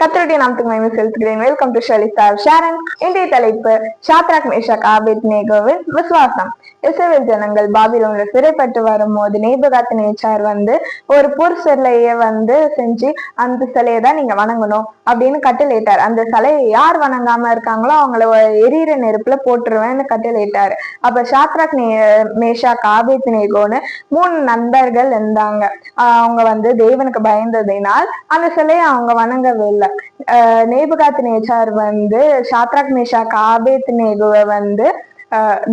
கத்தருடைய நாமத்துக்கு மகிமை செலுத்துகிறேன். வெல்கம் டு ஷலிஸ்டார் ஷாரன் இன்றைய தலைப்பு ஷாத்ராக் மேஷாக் ஆபேத் நேகோவின் விசுவாசம். இஸ்ரேல் ஜனங்கள் பாபிலோன்ல சிறைப்பட்டு வரும்போது நேபகாத் நேச்சார் வந்து ஒரு புர் சிலையை வந்து செஞ்சு அந்த சிலையை தான் நீங்க வணங்கணும் அப்படின்னு கட்டளையிட்டார். அந்த சிலையை யார் வணங்காம இருக்காங்களோ அவங்கள எரியிற நெருப்புல போட்டுருவேன்னு கட்டளையிட்டாரு. அப்ப ஷாத்ராக் நே மேஷாக் ஆபேத் நேகோன்னு மூணு நண்பர்கள் இருந்தாங்க. அவங்க வந்து தேவனுக்கு பயந்ததினால் அந்த சிலையை அவங்க வணங்கவில்லை. நேபுகாத் நேச்சார் வந்து ஷாத்ராக் மேஷா காபேத் நேகுவை வந்து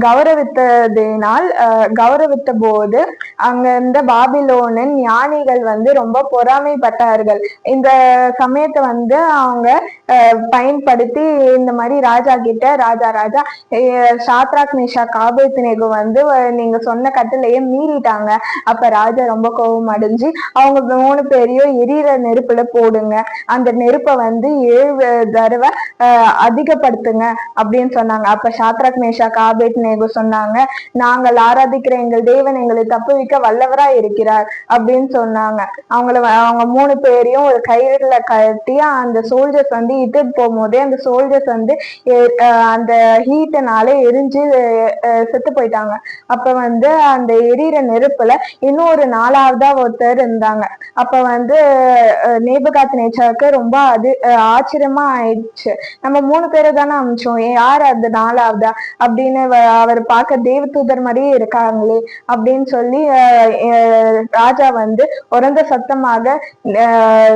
கௌரவித்ததினால் கௌரவித்த போது அங்க இருந்த பாபிலோனின் ஞானிகள் வந்து ரொம்ப பொறாமைப்பட்டார்கள். இந்த சமயத்தை வந்து அவங்க பயன்படுத்தி இந்த மாதிரி ராஜா கிட்ட ராஜா ராஜா சாத்ராக் நிஷா காபேத் வந்து நீங்க சொன்ன கட்டளையே மீறிட்டாங்க. அப்ப ராஜா ரொம்ப கோபம் அடைஞ்சு அவங்க மூணு பேரையும் எரியற நெருப்புல போடுங்க. அந்த நெருப்பை வந்து ஏழு தடவை அதிகப்படுத்துங்க அப்படின்னு சொன்னாங்க. அப்ப சாத்ராக் மேஷா ஆபேத் நேகு சொன்னாங்க. நாங்கள் ஆராதிக்கிற எங்கள் தேவன் எங்களை தப்புவிக்க வல்லவரா இருக்கிறார் அப்படின்னு சொன்னாங்க. அவங்கள அவங்க மூணு பேரையும் ஒரு கயிறுல கட்டி அந்த சோல்ஜர்ஸ் வந்து இட்டுட்டு போகும்போதே அந்த சோல்ஜர்ஸ் வந்து அந்த ஹீட்டனால எரிஞ்சு செத்து போயிட்டாங்க. அப்ப வந்து அந்த எரியிற நெருப்புல இன்னொரு நாலாவதா ஒருத்தர் இருந்தாங்க. அப்ப வந்து நேபகாத் நேச்சாவுக்கு ரொம்ப அது ஆச்சரியமா ஆயிடுச்சு. நம்ம மூணு பேரை தானே அமிச்சோம். யார் அந்த நாலாவதா? அப்படின்னு அவர் பார்க்க தேவதூதர் மாதிரியே இருக்காங்களே அப்படின்னு சொல்லி ராஜா வந்து உறந்த சத்தமாக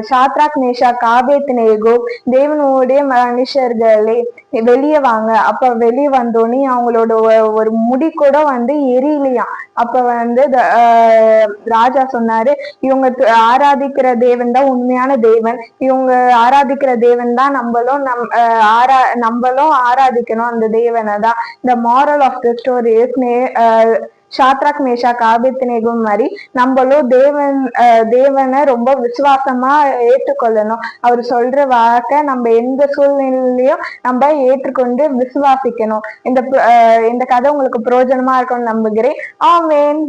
சாத்ராக் நேஷா காபேத் நேகோ தேவனுடைய மனுஷர்களே வெளியே வாங்க. அப்ப வெளியே வந்தோடனே அவங்களோட ஒரு முடி கூட வந்து எரியலையா? அப்ப வந்து ராஜா சொன்னாரு இவங்க ஆராதிக்கிற தேவன் தான் உண்மையான தேவன். இவங்க ஆராதிக்கிற தேவன் தான் நம்மளும் நம் ஆரா நம்மளும் ஆராதிக்கணும் அந்த தேவனை தான். இந்த moral of the story Shadrach Meshach காபித்னேகும் மாதிரி நம்மளும் தேவன் தேவனை ரொம்ப விசுவாசமா ஏற்றுக்கொள்ளணும். அவர் சொல்ற வாழ்க்கை நம்ம எந்த சூழ்நிலையிலையும் நம்ம ஏற்றுக்கொண்டு விசுவாசிக்கணும். இந்த இந்த கதை உங்களுக்கு பிரயோஜனமா இருக்கும்னு நம்புகிறேன். ஆமேன்.